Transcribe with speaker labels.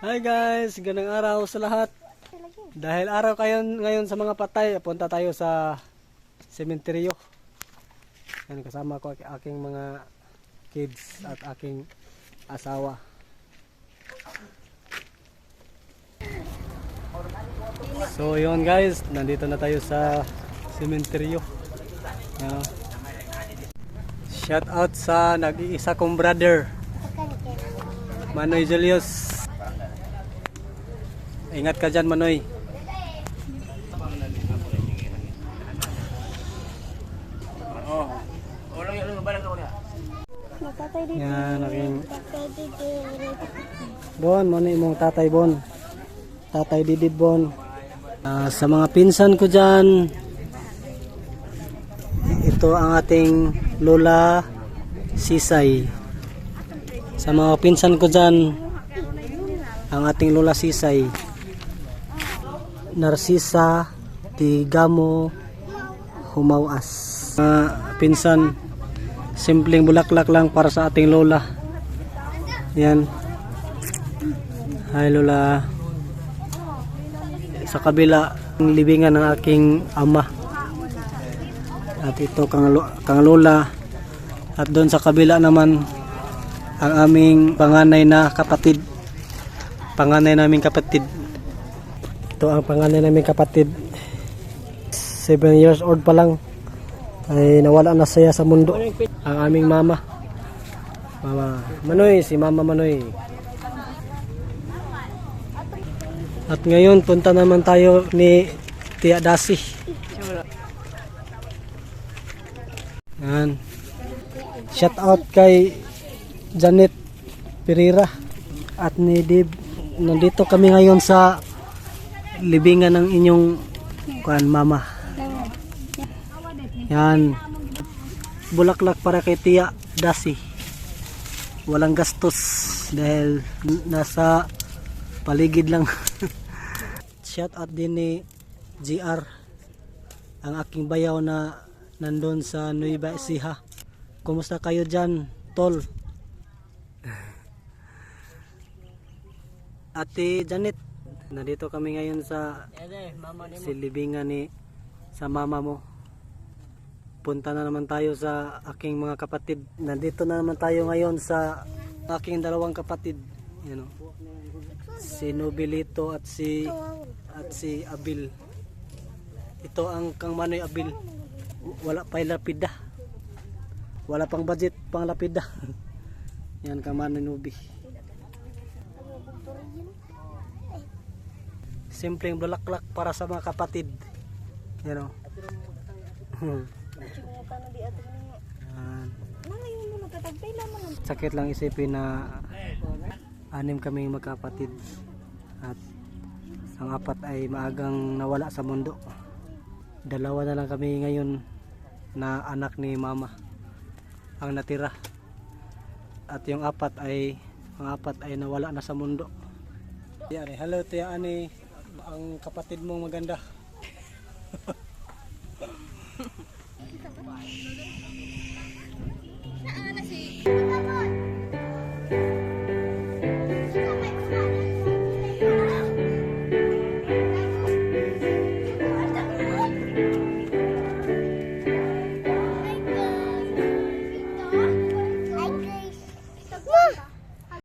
Speaker 1: Hi guys, ganang araw sa lahat. Dahil araw kayo ngayon sa mga patay, punta tayo sa sementeryo. Yan kasama ko aking mga kids at aking asawa. So yun guys, nandito na tayo sa sementeryo. Shout out sa nag-iisa kong brother, Manoy Julius. Ingat ka dyan, Manoy. Yan, aking. Bon, mo ni imong tatay Bon. Tatay Didid Bon. Ah, sa mga pinsan ko dyan, ito ang ating Lola Sisay. Sa mga pinsan ko dyan, ang ating Lola Sisay. Narsisa Tigamo Humawas. Mga pinsan, simpleng bulaklak lang para sa ating Lola. Yan. Hi Lola. Sa kabila, ang libingan ng aking ama. At ito kang, kang Lola. At doon sa kabila naman, ang aming panganay na kapatid. Panganay naming kapatid. Ito ang panganay naming kapatid. 7 years old pa lang. Ay nawala na siya sa mundo. Ang aming mama. Mama Manoy, si Mama Manoy. At ngayon, punta naman tayo ni Tia Dasi. Yan. Shout out kay Janet Pereira at ni Dib. Nandito kami ngayon sa libingan ng inyong kuan mama. Yan. Bulaklak para kay Tia Dasi. Walang gastos dahil nasa paligid lang. Shout out din ni GR ang aking bayaw na nandun sa Nueva Ecija. Kumusta kayo dyan, tol? Ate Janet, nandito kami ngayon sa silibingan ni sa mama mo. Punta na naman tayo sa aking mga kapatid. Nandito na naman tayo ngayon sa aking dalawang kapatid. Yan o. Si Nobilito at si at si Abil. Ito ang kang Manoy Abil. Wala pa lapida. Wala pang budget pang lapida. Yan kang Manoy Nubi. Simpleng bulaklak para sa mga kapatid.
Speaker 2: Mo nagkatagpay naman.
Speaker 1: sakit lang isipin na anim kaming magkapatid at ang apat ay maagang nawala sa mundo. Dalawa na lang kami ngayon na anak ni mama ang natira. At yung apat ay ang apat ay nawala na sa mundo. Ani, hello Tia Ani ang kapatid mong maganda